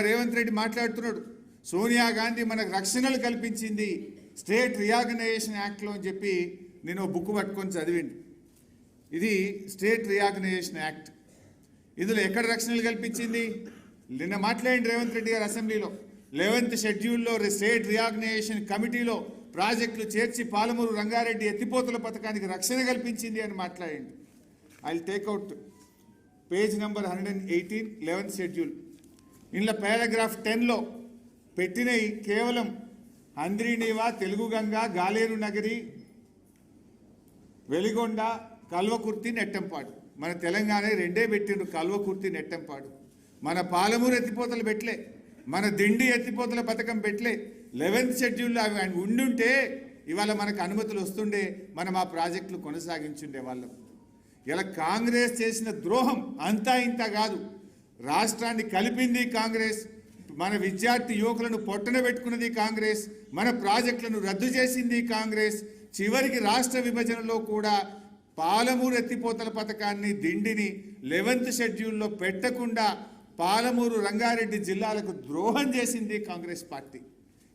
రేవంత్ రెడ్డి మాట్లాడుతున్నాడు. సోనియా గాంధీ మనకు రక్షణలు కల్పించింది స్టేట్ రియాగనైజేషన్ యాక్ట్లో అని చెప్పి నేను ఓ బుక్ పట్టుకొని చదివింది ఇది స్టేట్ రియాగనైజేషన్ యాక్ట్. ఇందులో ఎక్కడ రక్షణలు కల్పించింది? నిన్న మాట్లాడింది రేవంత్ రెడ్డి గారు అసెంబ్లీలో. లెవెన్త్ షెడ్యూల్లో స్టేట్ రియాగనైజేషన్ కమిటీలో ప్రాజెక్టులు చేర్చి పాలమూరు రంగారెడ్డి ఎత్తిపోతల పథకానికి రక్షణ కల్పించింది అని మాట్లాడింది I take out page number hundred and eighteen eleventh schedule. ఇందులో పారాగ్రాఫ్ టెన్లో పెట్టినవి కేవలం అంద్రీనీవా తెలుగు గంగ గాలేరు నగరి వెలిగొండ కల్వకుర్తి నెట్టంపాడు. మన తెలంగాణ రెండే పెట్టిండ్రు కల్వకుర్తి నెట్టంపాడు. మన పాలమూరు ఎత్తిపోతలు పెట్టలే మన దిండి ఎత్తిపోతల పథకం పెట్టలే లెవెన్త్ షెడ్యూల్లో అవి ఉండుంటే ఇవాళ మనకు అనుమతులు వస్తుండే మనం ఆ ప్రాజెక్టులు కొనసాగించుండే వాళ్ళం. ఇలా కాంగ్రెస్ చేసిన ద్రోహం అంతా ఇంత కాదు. రాష్ట్రాన్ని కలిపింది కాంగ్రెస్ మన విద్యార్థి యువకులను పొట్టన పెట్టుకున్నది కాంగ్రెస్ మన ప్రాజెక్టులను రద్దు చేసింది కాంగ్రెస్. చివరికి రాష్ట్ర విభజనలో కూడా పాలమూరు ఎత్తిపోతల పథకాన్ని దిండిని లెవెన్త్ షెడ్యూల్లో పెట్టకుండా పాలమూరు రంగారెడ్డి జిల్లాలకు ద్రోహం చేసింది కాంగ్రెస్ పార్టీ.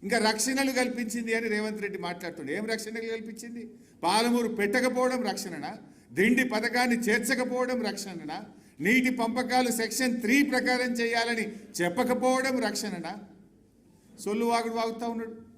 ఇంకా రక్షణలు కల్పించింది అని రేవంత్ రెడ్డి మాట్లాడుతుండే. ఏం రక్షణలు కల్పించింది? పాలమూరు పెట్టకపోవడం రక్షణనా? దిండి పథకాన్ని చేర్చకపోవడం రక్షణనా? నీటి పంపకాలు సెక్షన్ త్రీ ప్రకారం చేయాలని చెప్పకపోవడం రక్షణనా? సొల్లు వాగుడు వాగుతూ ఉన్నాడు.